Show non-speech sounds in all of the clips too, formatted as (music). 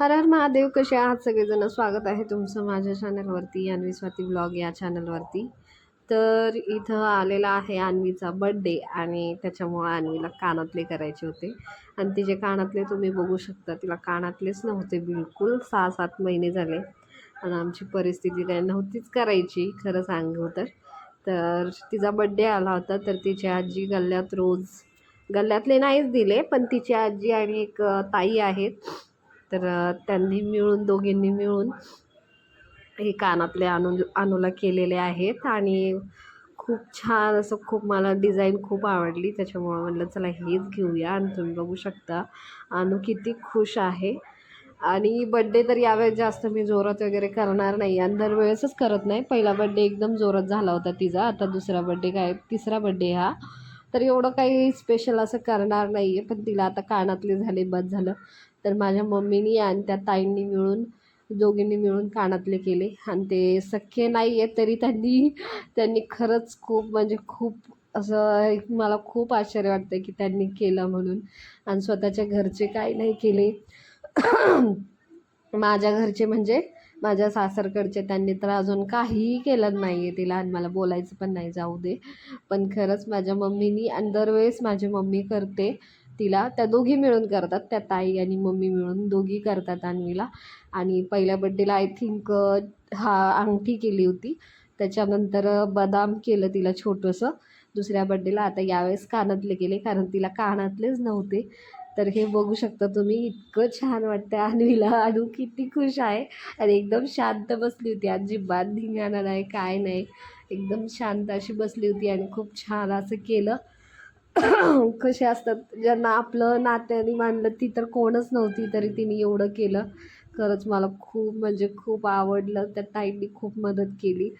हर हर महादेव कसे आहात? सगळेजण स्वागत आहे तुमचं माझ्या चॅनलवरती अन्वी स्वाती ब्लॉग या चॅनलवरती तर इथं आलेला आहे अन्वीचा बड्डे आणि त्याच्यामुळं अन्वीला कानातले करायचे होते. आणि तिचे कानातले तुम्ही बघू शकता तिला कानातलेच नव्हते बिलकुल. सहा सात महिने झाले आणि आमची परिस्थिती काय नव्हतीच करायची खरं सांगू तर. तर तिचा बड्डे आला होता तर तिची आजी गल्ल्यात रोज गल्ल्यातले नाहीच दिले पण तिची आजी आणि एक ताई आहेत. तर त्यांनी मिळून दोघींनी मिळून हे कानातले आणून अनुला केलेले आहेत आणि खूप छान असं खूप मला डिझाईन खूप आवडली. त्याच्यामुळं म्हटलं चला हेच घेऊया आणि तुम्ही बघू शकता. अनु किती खुश आहे. आणि बड्डे तर यावेळेस जास्त मी जोरात वगैरे करणार नाही. आणि दरवेळेसच करत नाही. पहिला बड्डे एकदम जोरात झाला होता तिचा. आता दुसरा बड्डे काय? तिसरा बड्डे हा. तर एवढं काही स्पेशल असं करणार नाही आहे पण तिला आता कानातले झाले बस झालं. तर माझ्या मम्मीनी आणि त्या ताईंनी मिळून दोघींनी मिळून कानातले केले. आणि ते सख्खे नाही आहेत तरी त्यांनी त्यांनी खरंच खूप म्हणजे खूप असं एक मला खूप आश्चर्य वाटतं की त्यांनी केलं म्हणून. आणि स्वतःच्या घरचे काही नाही केले. (clears throat) माझ्या घरचे म्हणजे माझ्या सासरकडचे त्यांनी तर अजून काहीही केलं नाही आहे तिला आणि मला बोलायचं पण नाही जाऊ दे. पण खरंच माझ्या मम्मीनी आणि दरवेळेस माझी मम्मी करते. तिला. त्या दोघी मिळून करतात त्या ताई आणि मम्मी मिळून दोघी करतात अन्वीला. आणि पहिल्या बड्डेला आय थिंक हा अंगठी केली होती. त्याच्यानंतर बदाम केलं तिला छोटंसं. दुसऱ्या बड्डेला आता यावेळेस कानातले केले कारण तिला कानातलेच नव्हते. तर हे बघू शकता तुम्ही इतकं छान वाटतं अन्वीला. अनु किती खुश आहे. आणि एकदम शांत बसली होती. अजिबात धिंगाणा नाही काय नाही. एकदम शांत अशी बसली होती आणि खूप छान असं केलं. (coughs) कसे असतात ज्यांना आपलं नात्याने मानलं ती तर कोणच नव्हती तरी तिने एवढं केलं. खरंच मला खूप म्हणजे खूप आवडलं. त्या ताईंनी खूप मदत केली.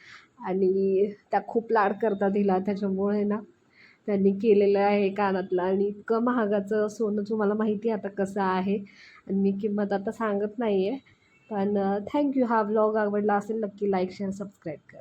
आणि त्या खूप लाड करता दिला त्याच्यामुळे ना त्यांनी केलेलं आहे कानातलं. आणि इतकं महागाचं सोनं तुम्हाला माहिती आहे आता कसं आहे. आणि मी किंमत आता सांगत नाही आहे पण थँक्यू हा ब्लॉग आवडला असेल नक्की लाईक शेअर सबस्क्राईब करा.